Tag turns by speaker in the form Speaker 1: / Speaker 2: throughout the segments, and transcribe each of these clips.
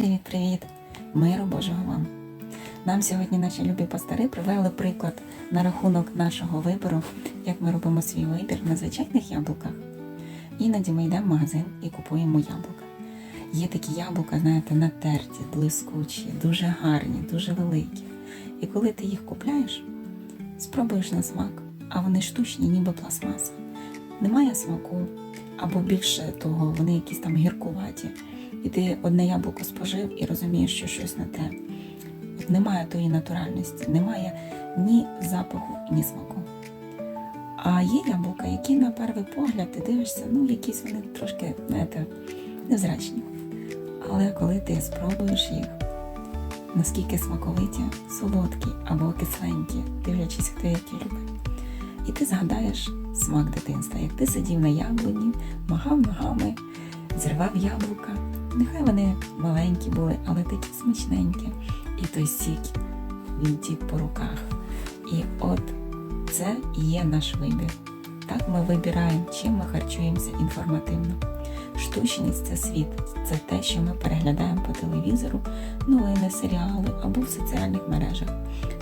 Speaker 1: Привіт-привіт! Миру Божого вам! Нам сьогодні наші любі пастори привели приклад на рахунок нашого вибору, як ми робимо свій вибір на звичайних яблуках. Іноді ми йдемо в магазин і купуємо яблука. Є такі яблука, знаєте, натерті, блискучі, дуже гарні, дуже великі. І коли ти їх купляєш, спробуєш на смак, а вони штучні, ніби пластмаса. Немає смаку, або більше того, вони якісь там гіркуваті. І ти одне яблуко спожив і розумієш, що щось не те. Немає тої натуральності, немає ні запаху, ні смаку. А є яблука, які на перший погляд ти дивишся, ну якісь вони трошки, знаєте, невзрачні. Але коли ти спробуєш їх, наскільки смаковиті, солодкі або кисленькі, дивлячись, хто які любить. І ти згадаєш смак дитинства, як ти сидів на яблуні, махав ногами, зривав яблука. Нехай вони маленькі були, але такі смачненькі. І той сік він тік по руках. І от це і є наш вибір. Так ми вибираємо, чим ми харчуємося інформативно. Штучність це світ, це те, що ми переглядаємо по телевізору, новини, серіали або в соціальних мережах.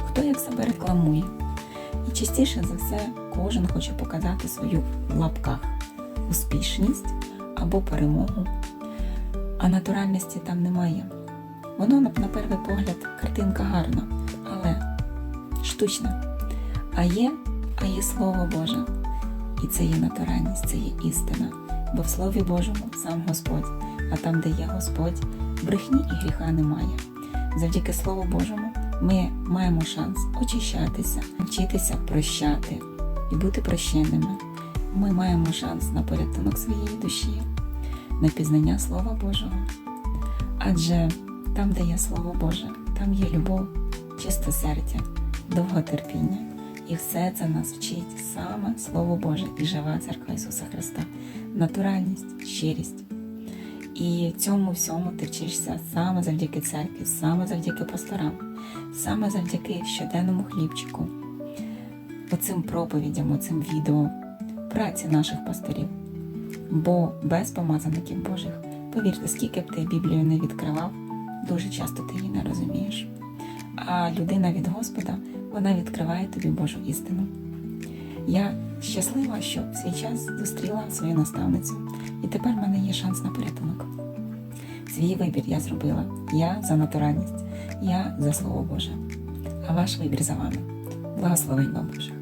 Speaker 1: Хто як себе рекламує. Частіше за все кожен хоче показати свою в лапках успішність або перемогу, а натуральності там немає. Воно на перший погляд картинка гарна, але штучна. А є, а є Слово Боже. І це є натуральність, це є істина. Бо в Слові Божому сам Господь, а там, де є Господь, брехні і гріха немає. Завдяки Слову Божому ми маємо шанс очищатися, вчитися прощати і бути прощеними. Ми маємо шанс на порятунок своєї душі, на пізнання Слова Божого. Адже там, де є Слово Боже, там є любов, чистосердя, довготерпіння. І все це нас вчить саме Слово Боже і жива церква Ісуса Христа, натуральність, щирість. І цьому всьому ти вчишся саме завдяки церкві, саме завдяки пасторам, саме завдяки щоденному хлібчику, оцим проповідям, оцим відео, праці наших пасторів. Бо без помазаників Божих, повірте, скільки б ти Біблію не відкривав, дуже часто ти її не розумієш. А людина від Господа, вона відкриває тобі Божу істину. Я щаслива, що в свій час зустріла свою наставницю, і тепер в мене є шанс на порятунок. Свій вибір я зробила. Я за натуральність, я за Слово Боже. А ваш вибір за вами. Благословень вам Боже.